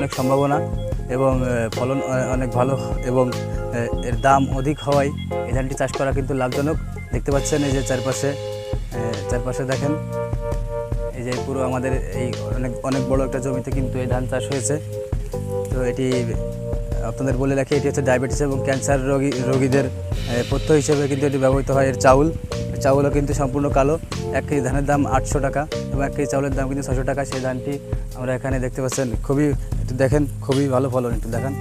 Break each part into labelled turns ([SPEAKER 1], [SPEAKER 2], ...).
[SPEAKER 1] অনেক সম্ভাবনা এবং ফলন অনেক ভালো এবং এর দাম অধিক হওয়ায় এই ধানটি চাষ করা কিন্তু লাভজনক। দেখতে পাচ্ছেন এই যে চারপাশে চারপাশে দেখেন, এই যে পুরো আমাদের এই অনেক অনেক বড় একটা জমিতে কিন্তু এই ধান চাষ হয়েছে। তো এটি আপনাদের বলে রাখি, এটি হচ্ছে ডায়াবেটিস এবং ক্যান্সার রোগী, রোগীদের পথ্য হিসেবে কিন্তু এটি ব্যবহৃত হয়। এর চাউল চাউলও কিন্তু সম্পূর্ণ কালো, এক কেজি ধানের দাম আটশো টাকা এবং এক কেজি চাউলের দাম কিন্তু ছশো টাকা। সেই ধানটি আমরা এখানে দেখতে পাচ্ছেন, খুবই একটু দেখেন, খুবই ভালো ফলন, একটু দেখান।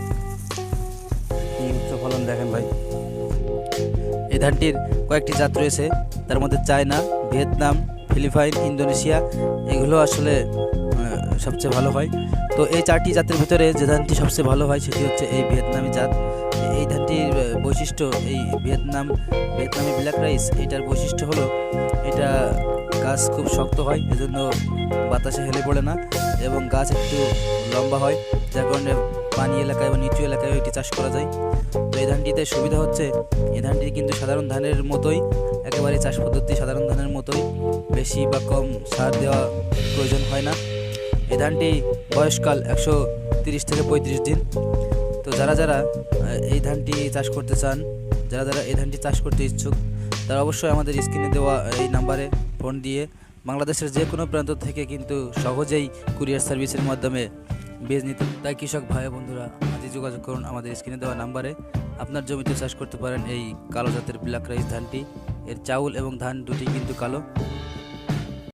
[SPEAKER 1] কি উচ্চ ফলন দেখেন ভাই। এই ধানটির কয়েকটি জাত রয়েছে, তার মধ্যে চায়না, ভিয়েতনাম, ফিলিপাইন, ইন্দোনেশিয়া, এগুলো আসলে সবচেয়ে ভালো হয়। তো এই চারটি জাতের ভিতরে যে ধানটি সবচেয়ে ভালো হয়, সেটি হচ্ছে এই ভিয়েতনামি জাত। এই ধানটির বৈশিষ্ট্য, এই ভিয়েতনাম, ভিয়েতনামি ব্ল্যাক রাইস এটার বৈশিষ্ট্য হলো গাছ খুব শক্ত হয়, এজন্য বাতাসে হেলে পড়ে না এবং গাছ একটু লম্বা হয়, যার কারণে পানি এলাকায় বা নিচু এলাকায় এটি চাষ করা যায়। তো এই ধানটিতে সুবিধা হচ্ছে, এই ধানটি কিন্তু সাধারণ ধানের মতোই, একেবারে চাষ পদ্ধতি সাধারণ ধানের মতোই, বেশি বা কম সার দেওয়া প্রয়োজন হয় না। এই ধানটি বয়সকাল একশো তিরিশ থেকে পঁয়ত্রিশ দিন। তো যারা যারা এই ধানটি চাষ করতে চান, যারা যারা এই ধানটি চাষ করতে ইচ্ছুক তারা অবশ্যই আমাদের স্ক্রিনে দেওয়া এই নাম্বারে ফোন দিয়ে বাংলাদেশের যে কোনো প্রান্ত থেকে কিন্তু সহজেই কুরিয়ার সার্ভিসের মাধ্যমে বীজ নিতে তাই কৃষক ভাই বন্ধুরা, আজই যোগাযোগ করুন আমাদের স্ক্রিনে দেওয়া নাম্বারে। আপনার জমিতে চাষ করতে পারেন এই কালো জাতের ব্ল্যাক রাইস ধানটি। এর চাউল এবং ধান দুটি কিন্তু কালো।